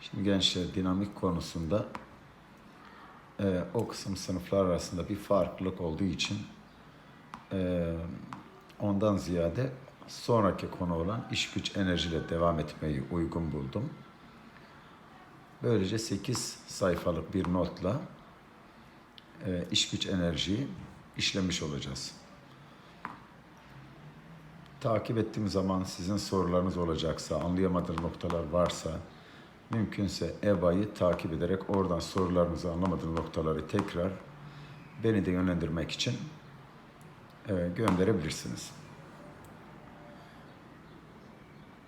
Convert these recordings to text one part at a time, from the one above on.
Şimdi gençler dinamik konusunda e, o kısım sınıflar arasında bir farklılık olduğu için e, ondan ziyade sonraki konu olan iş güç enerjiyle devam etmeyi uygun buldum. Böylece 8 sayfalık bir notla e, iş güç enerjiyi işlemiş olacağız. Takip ettiğim zaman sizin sorularınız olacaksa, anlayamadığınız noktalar varsa, mümkünse EBA'yı takip ederek oradan sorularınızı anlamadığınız noktaları tekrar beni de yönlendirmek için e, gönderebilirsiniz.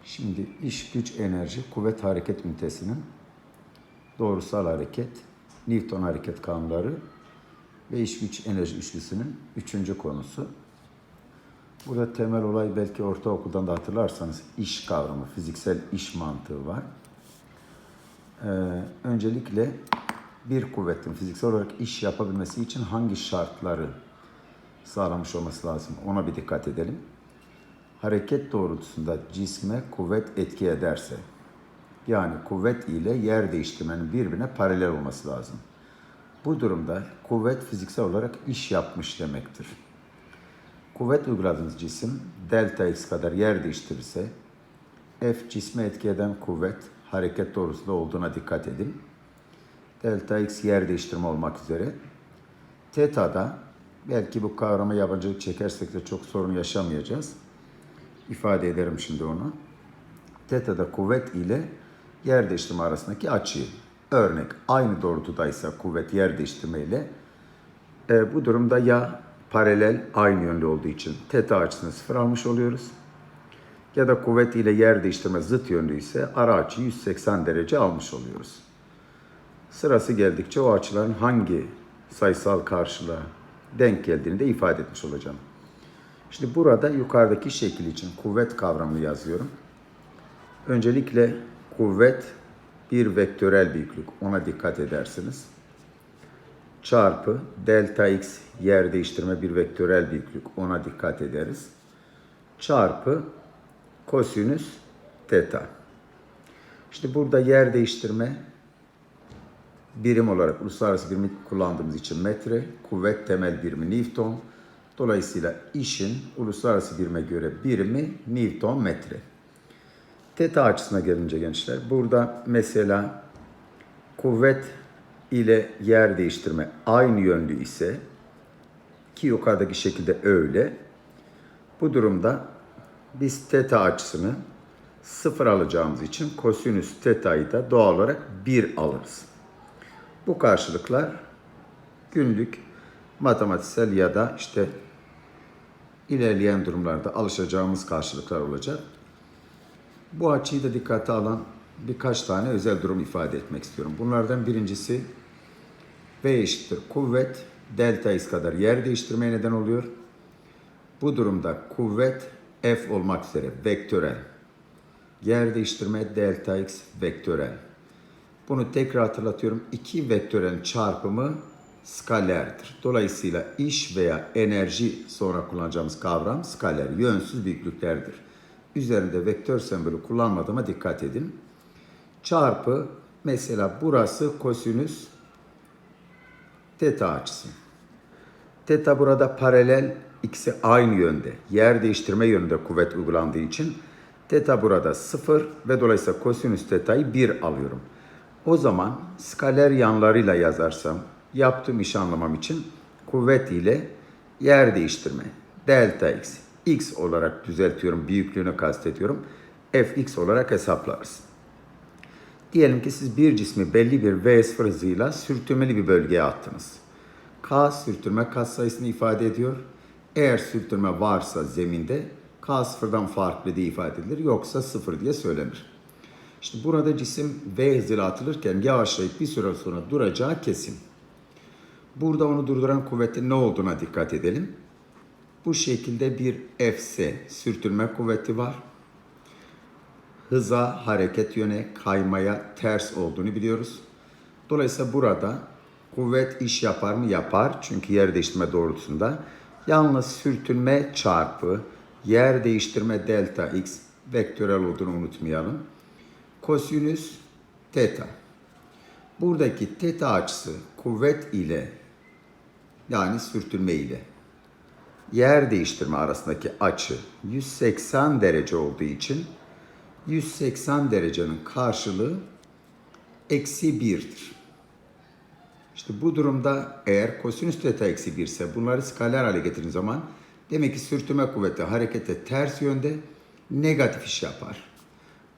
Şimdi iş güç enerji kuvvet hareket ünitesinin doğrusal hareket, Newton hareket kanunları ve iş güç enerji üçlüsünün üçüncü konusu. Burada temel olay belki ortaokuldan da hatırlarsanız iş kavramı, fiziksel iş mantığı var. Ee, öncelikle bir kuvvetin fiziksel olarak iş yapabilmesi için hangi şartları sağlamış olması lazım ona bir dikkat edelim. Hareket doğrultusunda cisme kuvvet etki ederse, yani kuvvet ile yer değiştirmenin birbirine paralel olması lazım. Bu durumda kuvvet fiziksel olarak iş yapmış demektir. Kuvvet uyguladığınız cisim delta x kadar yer değiştirirse F cisme etki eden kuvvet hareket doğrusunda olduğuna dikkat edin. Delta x yer değiştirme olmak üzere. Teta'da belki bu kavrama yabancılık çekersek de çok sorun yaşamayacağız. İfade ederim şimdi onu. Teta'da kuvvet ile yer değiştirme arasındaki açıyı. Örnek aynı doğrultudaysa kuvvet yer değiştirme ile e, bu durumda ya paralel aynı yönlü olduğu için teta açısını sıfır almış oluyoruz. Ya da kuvvet ile yer değiştirme zıt yönlü ise ara açıyı 180 derece almış oluyoruz. Sırası geldikçe o açıların hangi sayısal karşılığa denk geldiğini de ifade etmiş olacağım. Şimdi burada yukarıdaki şekil için kuvvet kavramını yazıyorum. Öncelikle kuvvet bir vektörel büyüklük. Ona dikkat edersiniz çarpı delta x yer değiştirme bir vektörel büyüklük ona dikkat ederiz. Çarpı kosinüs teta. İşte burada yer değiştirme birim olarak uluslararası birimi kullandığımız için metre, kuvvet temel birimi Newton. Dolayısıyla işin uluslararası birime göre birimi Newton metre. Teta açısına gelince gençler, burada mesela kuvvet ile yer değiştirme aynı yönlü ise ki yukarıdaki şekilde öyle. Bu durumda biz teta açısını sıfır alacağımız için kosinüs teta'yı da doğal olarak 1 alırız. Bu karşılıklar günlük matematiksel ya da işte ilerleyen durumlarda alışacağımız karşılıklar olacak. Bu açıyı da dikkate alan birkaç tane özel durum ifade etmek istiyorum. Bunlardan birincisi V eşittir kuvvet delta x kadar yer değiştirmeye neden oluyor. Bu durumda kuvvet F olmak üzere vektörel. Yer değiştirme delta x vektörel. Bunu tekrar hatırlatıyorum. İki vektörel çarpımı skalerdir. Dolayısıyla iş veya enerji sonra kullanacağımız kavram skaler, yönsüz büyüklüklerdir. Üzerinde vektör sembolü kullanmadığıma dikkat edin. Çarpı mesela burası kosinüs teta açısı. Teta burada paralel, ikisi aynı yönde. Yer değiştirme yönünde kuvvet uygulandığı için teta burada 0 ve dolayısıyla kosinüs teta'yı 1 alıyorum. O zaman skaler yanlarıyla yazarsam yaptığım işi anlamam için kuvvet ile yer değiştirme delta x x olarak düzeltiyorum büyüklüğünü kastediyorum fx olarak hesaplarız. Diyelim ki siz bir cismi belli bir V0 hızıyla sürtünmeli bir bölgeye attınız. K sürtünme kat sayısını ifade ediyor. Eğer sürtünme varsa zeminde K sıfırdan farklı diye ifade edilir. Yoksa sıfır diye söylenir. İşte burada cisim V hızıyla atılırken yavaşlayıp bir süre sonra duracağı kesin. Burada onu durduran kuvvetin ne olduğuna dikkat edelim. Bu şekilde bir Fs sürtünme kuvveti var hıza, hareket yöne, kaymaya ters olduğunu biliyoruz. Dolayısıyla burada kuvvet iş yapar mı? Yapar. Çünkü yer değiştirme doğrultusunda. Yalnız sürtünme çarpı yer değiştirme delta x vektörel olduğunu unutmayalım. Kosinüs teta. Buradaki teta açısı kuvvet ile yani sürtünme ile yer değiştirme arasındaki açı 180 derece olduğu için 180 derecenin karşılığı eksi 1'dir. İşte bu durumda eğer kosinüs teta eksi 1 ise bunları skaler hale getirdiğiniz zaman demek ki sürtünme kuvveti harekete ters yönde negatif iş yapar.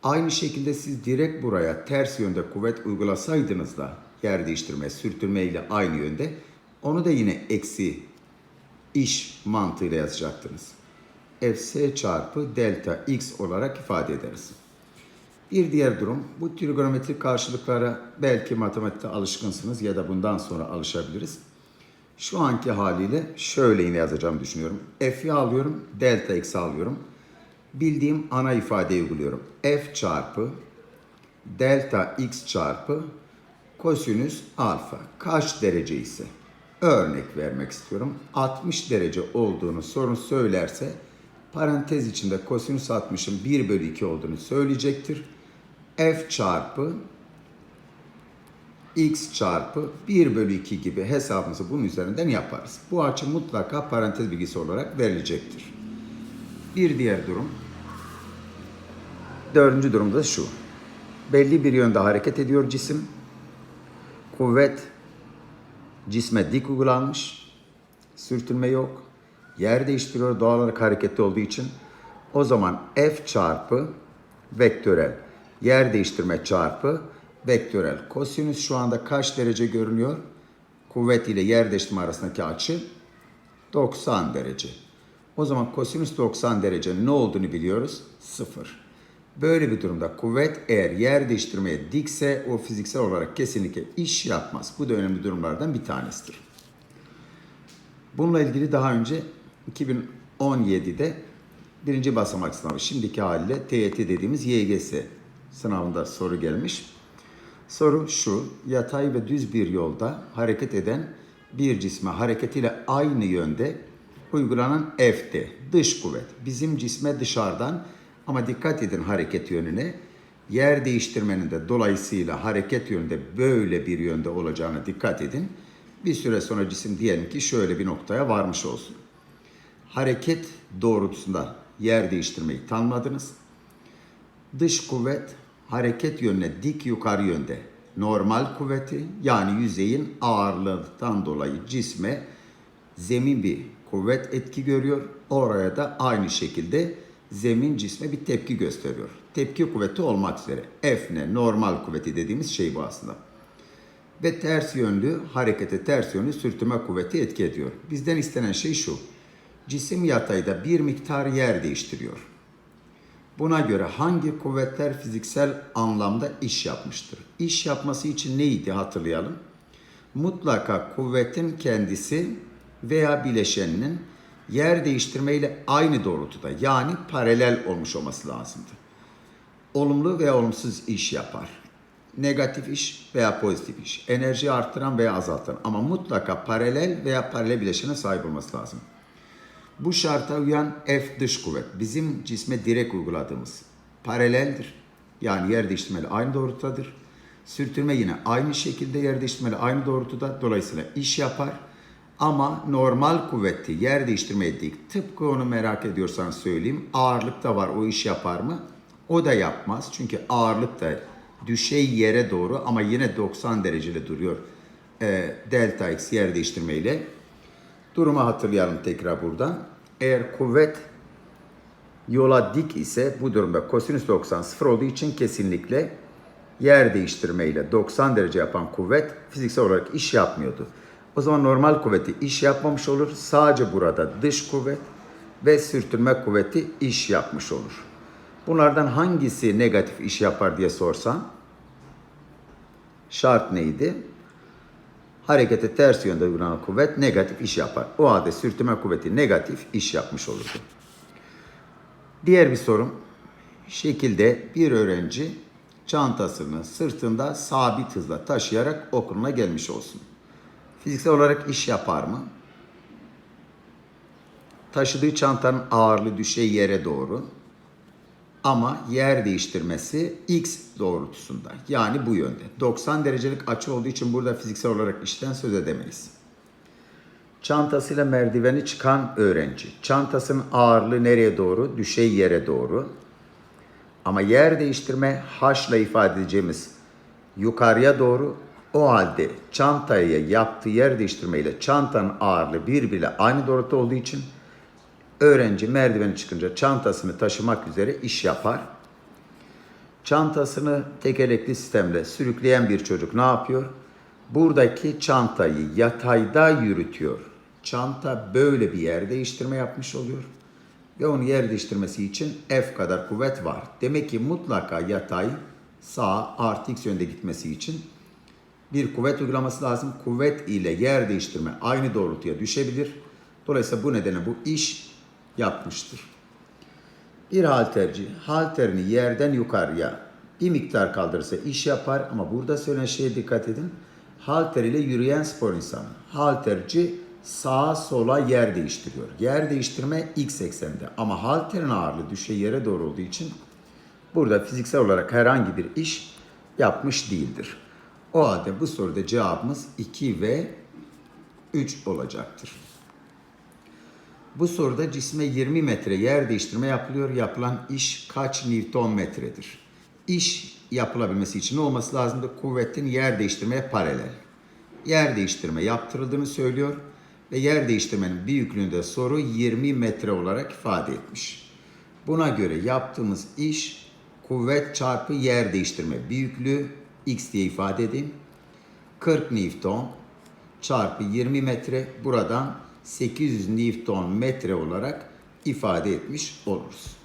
Aynı şekilde siz direkt buraya ters yönde kuvvet uygulasaydınız da yer değiştirme, sürtünme ile aynı yönde onu da yine eksi iş mantığıyla yazacaktınız. Fs çarpı delta x olarak ifade ederiz. Bir diğer durum bu trigonometrik karşılıklara belki matematikte alışkınsınız ya da bundan sonra alışabiliriz. Şu anki haliyle şöyle yine yazacağımı düşünüyorum. F'yi alıyorum, delta x'i alıyorum. Bildiğim ana ifadeyi uyguluyorum. F çarpı delta x çarpı kosinüs alfa kaç derece ise örnek vermek istiyorum. 60 derece olduğunu sorun söylerse parantez içinde kosinüs 60'ın 1 bölü 2 olduğunu söyleyecektir. F çarpı x çarpı 1 bölü 2 gibi hesabımızı bunun üzerinden yaparız. Bu açı mutlaka parantez bilgisi olarak verilecektir. Bir diğer durum. Dördüncü durumda şu. Belli bir yönde hareket ediyor cisim. Kuvvet cisme dik uygulanmış. Sürtünme yok. Yer değiştiriyor doğal olarak hareketli olduğu için. O zaman F çarpı vektörel yer değiştirme çarpı vektörel kosinüs şu anda kaç derece görünüyor? Kuvvet ile yer değiştirme arasındaki açı 90 derece. O zaman kosinüs 90 derece ne olduğunu biliyoruz? 0. Böyle bir durumda kuvvet eğer yer değiştirmeye dikse o fiziksel olarak kesinlikle iş yapmaz. Bu da önemli durumlardan bir tanesidir. Bununla ilgili daha önce 2017'de birinci basamak sınavı şimdiki haliyle TYT dediğimiz YGS sınavında soru gelmiş. Soru şu, yatay ve düz bir yolda hareket eden bir cisme hareketiyle aynı yönde uygulanan F'de dış kuvvet. Bizim cisme dışarıdan ama dikkat edin hareket yönüne. Yer değiştirmenin de dolayısıyla hareket yönünde böyle bir yönde olacağına dikkat edin. Bir süre sonra cisim diyelim ki şöyle bir noktaya varmış olsun. Hareket doğrultusunda yer değiştirmeyi tanımladınız. Dış kuvvet hareket yönüne dik yukarı yönde normal kuvveti yani yüzeyin ağırlığından dolayı cisme zemin bir kuvvet etki görüyor. Oraya da aynı şekilde zemin cisme bir tepki gösteriyor. Tepki kuvveti olmak üzere. F ne? Normal kuvveti dediğimiz şey bu aslında. Ve ters yönlü, harekete ters yönlü sürtünme kuvveti etki ediyor. Bizden istenen şey şu. Cisim yatayda bir miktar yer değiştiriyor. Buna göre hangi kuvvetler fiziksel anlamda iş yapmıştır? İş yapması için neydi hatırlayalım. Mutlaka kuvvetin kendisi veya bileşeninin yer değiştirmeyle aynı doğrultuda yani paralel olmuş olması lazımdı. Olumlu veya olumsuz iş yapar. Negatif iş veya pozitif iş. Enerji arttıran veya azaltan ama mutlaka paralel veya paralel bileşene sahip olması lazım. Bu şarta uyan F dış kuvvet bizim cisme direkt uyguladığımız paraleldir. Yani yer değiştirmeli aynı doğrultudadır. Sürtünme yine aynı şekilde yer değiştirmeli aynı doğrultuda. Dolayısıyla iş yapar. Ama normal kuvveti yer değiştirmeye dik. Tıpkı onu merak ediyorsan söyleyeyim. Ağırlık da var o iş yapar mı? O da yapmaz. Çünkü ağırlık da düşey yere doğru ama yine 90 derecede duruyor. E, delta x yer değiştirmeyle. Durumu hatırlayalım tekrar buradan. Eğer kuvvet yola dik ise bu durumda kosinüs 90 sıfır olduğu için kesinlikle yer değiştirmeyle 90 derece yapan kuvvet fiziksel olarak iş yapmıyordu. O zaman normal kuvveti iş yapmamış olur. Sadece burada dış kuvvet ve sürtünme kuvveti iş yapmış olur. Bunlardan hangisi negatif iş yapar diye sorsam şart neydi? Harekete ters yönde uygulanan kuvvet negatif iş yapar. O halde sürtünme kuvveti negatif iş yapmış olurdu. Diğer bir sorum. Şekilde bir öğrenci çantasını sırtında sabit hızla taşıyarak okuluna gelmiş olsun. Fiziksel olarak iş yapar mı? Taşıdığı çantanın ağırlığı düşey yere doğru. Ama yer değiştirmesi x doğrultusunda. Yani bu yönde. 90 derecelik açı olduğu için burada fiziksel olarak işten söz edemeyiz. Çantasıyla merdiveni çıkan öğrenci. Çantasının ağırlığı nereye doğru? Düşey yere doğru. Ama yer değiştirme h ifade edeceğimiz yukarıya doğru. O halde çantaya yaptığı yer değiştirmeyle çantanın ağırlığı birbiriyle aynı doğrultuda olduğu için öğrenci merdiveni çıkınca çantasını taşımak üzere iş yapar. Çantasını tekerlekli sistemle sürükleyen bir çocuk ne yapıyor? Buradaki çantayı yatayda yürütüyor. Çanta böyle bir yer değiştirme yapmış oluyor. Ve onun yer değiştirmesi için F kadar kuvvet var. Demek ki mutlaka yatay sağ artı x yönde gitmesi için bir kuvvet uygulaması lazım. Kuvvet ile yer değiştirme aynı doğrultuya düşebilir. Dolayısıyla bu nedenle bu iş yapmıştır. Bir halterci halterini yerden yukarıya bir miktar kaldırırsa iş yapar ama burada söylenen şeye dikkat edin. Halter ile yürüyen spor insanı. Halterci sağa sola yer değiştiriyor. Yer değiştirme x ekseninde ama halterin ağırlığı düşey yere doğru olduğu için burada fiziksel olarak herhangi bir iş yapmış değildir. O halde bu soruda cevabımız 2 ve 3 olacaktır. Bu soruda cisme 20 metre yer değiştirme yapılıyor. Yapılan iş kaç Newton metredir? İş yapılabilmesi için olması lazımdı? Kuvvetin yer değiştirmeye paralel. Yer değiştirme yaptırıldığını söylüyor ve yer değiştirmenin büyüklüğünde soru 20 metre olarak ifade etmiş. Buna göre yaptığımız iş kuvvet çarpı yer değiştirme büyüklüğü x diye ifade edeyim. 40 Newton çarpı 20 metre buradan 800 Newton metre olarak ifade etmiş oluruz.